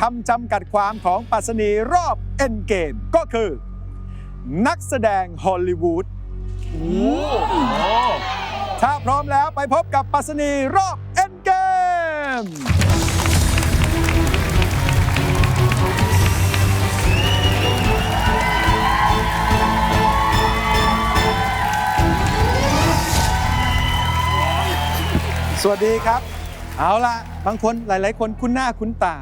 คำจำกัดความของปรัสนีรอบเอ็นเกมก็คือ นักแสดงฮอลลีวูดถ้าพร้อมแล้วไปพบกับปรัสนีรอบเอ็นเกมสวัสดีครับ เอาล่ะ บางคนหลาย ๆ คนคุ้นหน้าคุ้นตา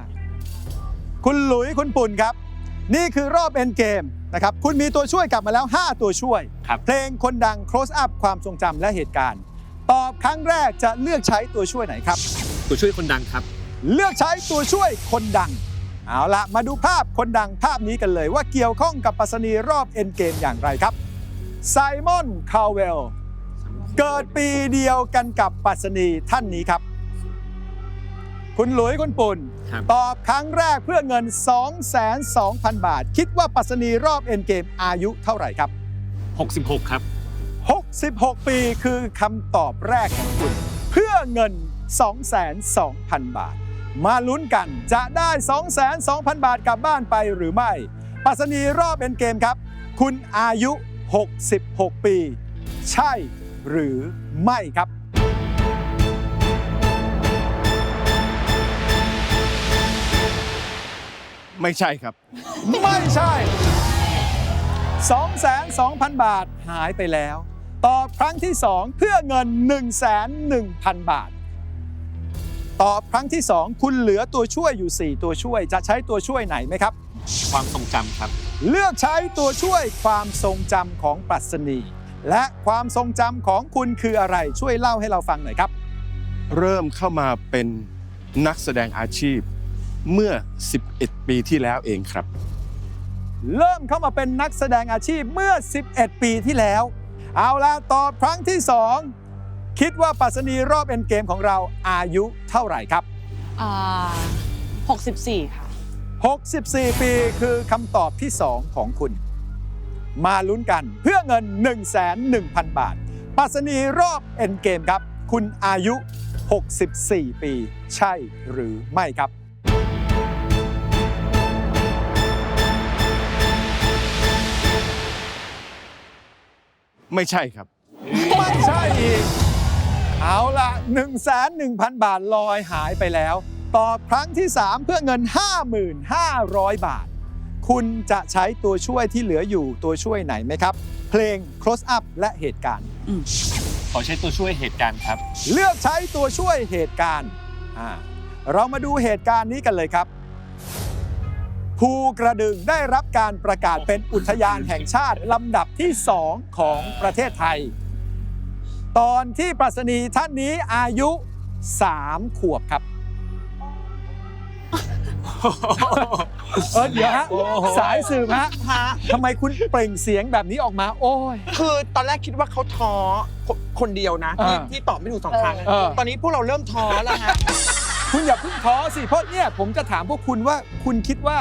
คุณหลุยคุณปุ่นครับ นี่คือรอบเอ็นเกมนะครับคุณมีตัวช่วยกลับมาแล้ว 5 ตัวช่วย ครับ เพลงคนดัง close up ความทรงจำและเหตุการณ์ ตอบครั้งแรกจะเลือกใช้ตัวช่วยไหนครับ ตัวช่วยคนดังครับ เลือกใช้ตัวช่วยคนดัง เอาละมาดูภาพคนดังภาพนี้กันเลย ว่าเกี่ยวข้องกับปรัสนีรอบเอ็นเกมอย่างไรครับไซมอนคาเวลเกิดปีเดียวกันกับปรัสนีท่านนี้ครับ คุณหลุยคุณปุ่น ครับ ตอบครั้งแรกเพื่อเงิน 2,200,000 บาท คิดว่าปรัสนีรอบเอ็นเกมอายุเท่าไหร่ครับ 66 ครับ 66 ปีคือคำตอบแรกของคุณ เพื่อเงิน 2,200,000 บาท มาลุ้นกันจะได้ 2,200,000 บาทกลับบ้านไปหรือไม่ปรัสนีรอบเอ็นเกมครับ คุณอายุ 66 ปี ใช่หรือไม่ครับ ไม่ใช่ครับ ไม่ใช่ 2,200,000 บาทหายไปแล้ว ตอบครั้งที่ 2 เพื่อเงิน 1,100,000 บาท ตอบครั้งที่ 2 คุณเหลือตัวช่วยอยู่ 4 ตัวช่วยจะใช้ตัวช่วยไหนไหมครับ ความทรงจำครับ เลือกใช้ตัวช่วยความทรงจำของปรัชนี และความทรงจำของคุณคืออะไรช่วยเล่าให้เราฟังหน่อยครับ เริ่มเข้ามาเป็นนักแสดงอาชีพ เมื่อ 11 ปีที่แล้วเองครับ เริ่มเข้ามาเป็นนักแสดงอาชีพเมื่อ 11 ปีที่แล้ว เอาละตอบครั้งที่ 2 คิดว่าปรัสนีรอบเอ็นเกมของเราอายุเท่าไหร่ครับ อ่า64 ค่ะ 64 ปีคือคำตอบที่ 2 ของคุณ มาลุ้นกันเพื่อเงิน 1,100,000 บาทปรัสนีรอบเอ็นเกมครับ คุณอายุ 64 ปี ใช่หรือไม่ครับ ไม่ใช่ครับ ไม่ใช่อีก เอาละ1 1 0 0 0 บาทลอยหายไปแล้ว ตอบครั้งที่ 3 เพื่อเงิน5,500 บาท คุณจะใช้ตัวช่วยที่เหลืออยู่ตัวช่วยไหนไหมครับ เพลง close up และเหตุการณ์ ขอใช้ตัวช่วยเหตุการณ์ครับ เลือกใช้ตัวช่วยเหตุการณ์อ่าเรามาดูเหตุการณ์นี้กันเลยครับ ภูกระดึงได้รับการประกาศเป็นอุทยานแห่งชาติลำดับที่ 2 ของประเทศไทย ตอนที่ปรัชนีท่านนี้อายุ 3 ขวบครับ เออเดี๋ยวฮะ สายสืบฮะฮะทำไมคุณเปล่งเสียงแบบนี้ออกมา โอ้ย คือตอนแรกคิดว่าเขาท้อคนคนเดียวนะที่อ่าที่ตอบไม่ถูกสองครั้งอะเออ ตอนนี้พวกเราเริ่มท้อแล้วฮะ คุณอย่าเพิ่งท้อสิ เพราะเนี่ยผมจะถามพวกคุณว่าคุณคิดว่า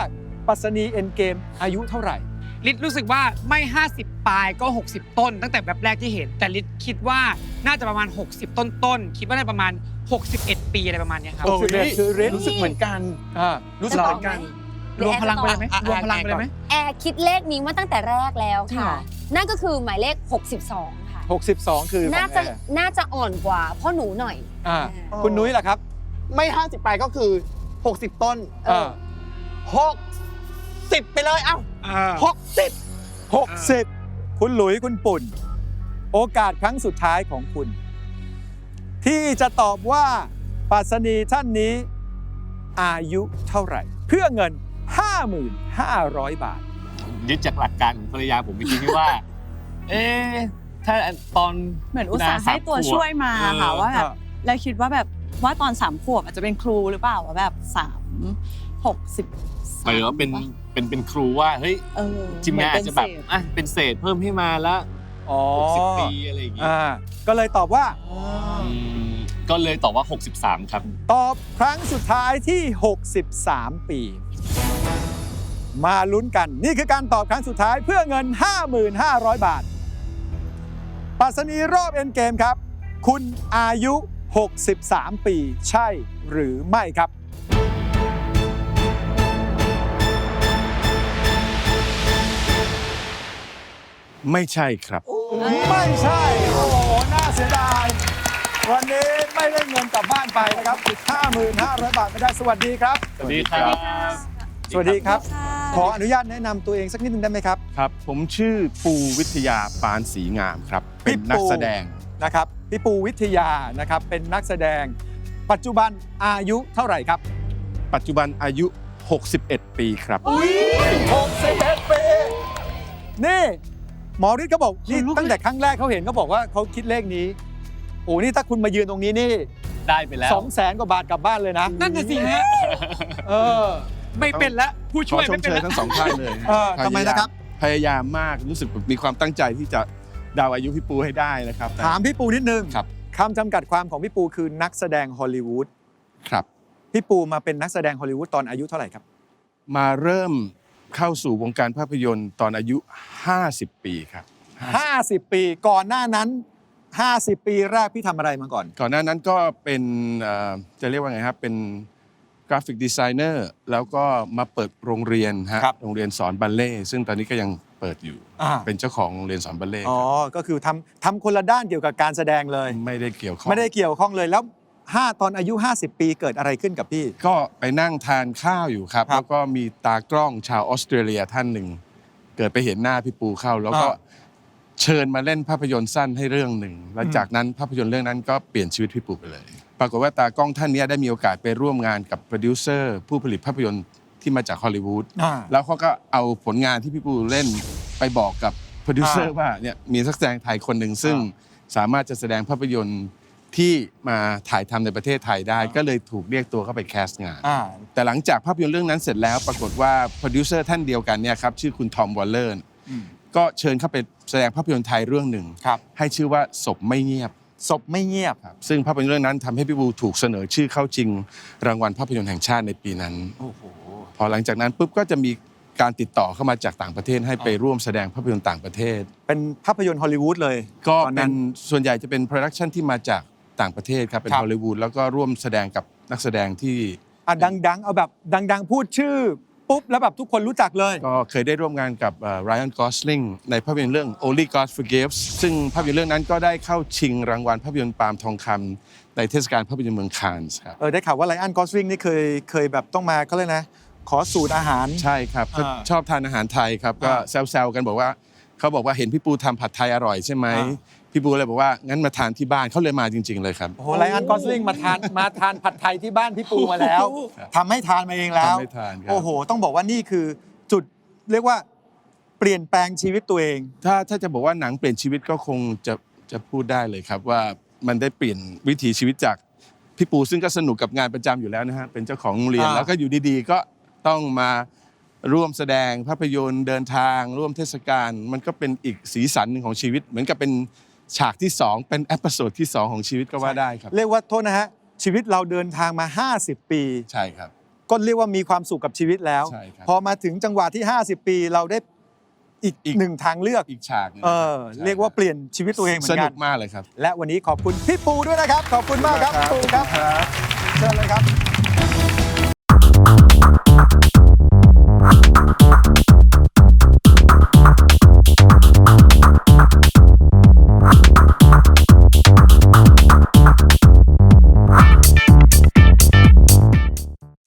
ปรัสนีเอ็นเกมอายุเท่าไหร่ ลิศรู้สึกว่าไม่ 50 ปลายก็ 60 ต้น ตั้งแต่แบบแรกที่เห็น แต่ลิศคิดว่าน่าจะประมาณ 60 ต้นต้นๆคิดว่าน่าจะประมาณ 61 ปีอะไรประมาณเนี้ยครับ โอ้ย 61คือฤทธิ์รู้สึกเหมือนกัน อ่า รู้สึกเหมือนกันรวมพลังไปเลยไหมอะรวมพลังไปเลยไหม แอร์คิดเลขนี้มาตั้งแต่แรกแล้วจริงเหรค่ะ อ นั่นก็คือหมายเลข 62 ค่ะ 62 คือน่าของจะแอร์น่าจะอ่อนกว่าพ่อหนูหน่อย อ่าอ๋อคุณนุ้ยล่ะครับไม่ 50 ไปก็คือ 60 ต้น อ่า 60 ไปเลยเอ้า60 60 คุณหลุยคุณปุ่น โอกาสครั้งสุดท้ายของคุณ ที่จะตอบว่าปรัสนีท่านนี้ อายุเท่าไหร่ เพื่อเงิน 5,500 บาท ยึดจากหลักการของภรรยาผมเมื่อกี้ที่ว่า เอ๊ะถ้าตอนเหมือนอุตส่าห์ให้ตัวช่วยมาค่ะว่าแบบเราคิดว่าแบบว่าตอนสามขวบอาจจะเป็นครูหรือเปล่าว่าแบบสาม หกสิบหมายถึงว่าเป็นเป็นเป็นครูว่าเฮ้ยเออทีมงานอาจจะแบบอะเป็นเศษเพิ่มให้มาละอ๋อ60ปีอะไรอย่างงี้อ่าก็เลยตอบว่าอืมก็เลยตอบว่า 63 ครับ ตอบครั้งสุดท้ายที่ 63 ปี มาลุ้นกัน นี่คือการตอบครั้งสุดท้ายเพื่อเงิน 5,500บาทปรัสนีรอบเอ็นเกมครับ คุณอายุ 63 ปี ใช่หรือไม่ครับ ไม่ใช่ครับ ไม่ใช่ โอ้โห น่าเสียดาย วันนี้ไม่ได้เงินกลับบ้านไปนะครับ55,000 บาทไม่ได้ สวัสดีครับ สวัสดีครับ สวัสดีครับ ขออนุญาตแนะนำตัวเองสักนิดนึงได้ไหมครับ ครับ ผมชื่อปูวิทยาปานศรีงามครับ เป็นนักแสดง นะครับ พี่ปูวิทยา นะครับ เป็นนักแสดง ปัจจุบันอายุเท่าไหร่ครับ ปัจจุบันอายุ 61 ปีครับ 61ปี นี่ หมอฤทธิ์เขาบอกนี่ตั้งแต่ครั้งแรกเขาเห็นเขาบอกว่าเขาคิดเลขนี้โอ้นี่ถ้าคุณมายืนตรงนี้นี่ได้ไปแล้ว สองแสนกว่าบาทกลับบ้านเลยนะนั่นน่ะสิฮะเออ ไม่เป็นละผู้ขช่อวยชไม่มเป็นเชยละทั้งสองท่านเลยเออทำไมนะครับ พยายามมากรู้สึกมีความตั้งใจที่จะเดาวอายุพี่ปูให้ได้นะครับ ถามพี่ปูนิดนึงครับคำจำกัดความของพี่ปูคือนักแสดงฮอลลีวูดครับ พี่ปูมาเป็นนักแสดงฮอลลีวูดตอนอายุเท่าไหร่ครับ มาเริ่ม เข้าสู่วงการภาพยนตร์ตอนอายุ 50 ปีครับ 50 ปีก่อนหน้านั้น 50 ปีแรกพี่ทำอะไรมาก่อน ก่อนหน้านั้นก็เป็นเอ่อจะเรียกว่าไงครับ เป็นกราฟิกดีไซเนอร์แล้วก็มาเปิดโรงเรียนฮะครับ โรงเรียนสอนบัลเล่ต์ซึ่งตอนนี้ก็ยังเปิดอยู่ อ่าเป็นเจ้าของโรงเรียนสอนบัลเล่ต์อ๋อ ก็คือทำทำคนละด้านเกี่ยวกับการแสดงเลย ไม่ได้เกี่ยวข้องไม่ได้เกี่ยวข้องเลยแล้ว 5 ตอนอายุ 50 ปีเกิดอะไรขึ้นกับพี่ ก็ไปนั่งทานข้าวอยู่ครับ ครับแล้วก็มีตากล้องชาวออสเตรเลียท่านหนึ่ง เกิดไปเห็นหน้าพี่ปูเข้า แล้วก็อ่าเชิญมาเล่นภาพยนตร์สั้นให้เรื่องหนึ่ง แล้วจากนั้นภาพยนตร์เรื่องนั้นก็เปลี่ยนชีวิตพี่ปูไปเลย ปรากฏว่าตากล้องท่านเนี้ยได้มีโอกาสไปร่วมงานกับโปรดิวเซอร์ผู้ผลิตภาพยนตร์ที่มาจากฮอลลีวูด อ่า แล้วเขาก็เอาผลงานที่พี่ปูเล่นไปบอกกับโปรดิวเซอร์อ่าว่าเนี่ยมีนักแสดงไทยคนหนึ่งซึ่งสามารถจะแสดงภาพยนตร์ ที่มาถ่ายทำในประเทศไทยได้ ก็เลยถูกเรียกตัวเข้าไปแคสต์งาน อ่า แต่หลังจากภาพยนตร์เรื่องนั้นเสร็จแล้วปรากฏว่าโปรดิวเซอร์ท่านเดียวกันเนี่ยครับชื่อคุณทอมวอลเลอร์อืม ก็เชิญเข้าไปแสดงภาพยนตร์ไทยเรื่องหนึ่ง ครับให้ชื่อว่าศพไม่เงียบศพไม่เงียบครับซึ่งภาพยนตร์เรื่องนั้นทำให้พี่บูถูกเสนอชื่อเข้าชิงรางวัลภาพยนตร์แห่งชาติในปีนั้น โอ้โห พอหลังจากนั้นปุ๊บก็จะมีการติดต่อเข้ามาจากต่างประเทศให้ไปร่วมแสดงภาพยนตร์ต่างประเทศ เป็นภาพยนตร์ฮอลลีวูดเลยก็ตอนเป็นั้นนส่วนใหญ่จะเป็นโปรดักชันที่มาจาก ต่างประเทศครับ เป็นครับ ฮอลลีวูดแล้วก็ร่วมแสดงกับนักแสดงที่อะดังๆ เอาแบบดังๆ พูดชื่อ ปุ๊บ แล้วแบบทุกคนรู้จักเลย ก็เคยได้ร่วมงานกับไรอันกอสลิงในภาพยนตร์เรื่อง Only God Forgives ซึ่งภาพยนตร์เรื่องนั้นก็ได้เข้าชิงรางวัลภาพยนตร์ปาล์มทองคำในเทศกาลภาพยนตร์เมืองคานส์ครับ เออได้ข่าวว่าไลอ้อนกอสลิงนี่เคยเคยแบบต้องมาเขาเลยกนะ ขอสูตรอาหาร ใช่ครับก็อ่าชอบทานอาหารไทยครับ ก็อ่า แซวๆกันบอกว่า เขาบอกว่าเห็นพี่ปูทำผัดไทยอร่อยใช่ไหมอ่าพี่ปูเลยบอกว่างั้นมาทานที่บ้านเขาเลยมาจริง ๆเลยครับ โอ้โหไลอ้อนกอสลิงมาทานมาทานผัดไทยที่บ้านพี่ปูมาแล้วครับทำให้ทานมาเองแล้วทำให้ทานครับ โอ้โห ต้องบอกว่านี่คือจุดเรียกว่าเปลี่ยนแปลงชีวิตตัวเอง ถ้าถ้าจะบอกว่าหนังเปลี่ยนชีวิตก็คงจะจะพูดได้เลยครับ ว่ามันได้เปลี่ยนวิถีชีวิตจากพี่ปูซึ่งก็สนุกกับงานประจำอยู่แล้วนะฮะเป็นเจ้าของโรงเรียนอ่า แล้วก็อยู่ดีๆ ก็ต้องมา ร่วมแสดงภาพยนตร์เดินทาง ร่วมเทศกาลมันก็เป็นอีกสีสันหนึ่งของชีวิต เหมือนกับเป็นฉากที่ 2 เป็นเอพิโซดที่ 2 ของชีวิตก็ว่าได้ครับ เรียกว่าโทษนะฮะชีวิตเราเดินทางมา 50 ปี ใช่ครับ ก็เรียกว่ามีความสุขกับชีวิตแล้ว ใช่ครับ พอมาถึงจังหวะที่ 50 ปีเราได้อีกอีกหนึ่งทางเลือกอีกฉากหนึ่งเออใช่เรียกว่าเปลี่ยนชีวิตตัวเองเหมืสอนกันุน กมากเลยครับ และวันนี้ขอบคุณพี่ปูด้วยนะครับ ขอบคุณมากครับพี่ปูครับเชิญเลยครับ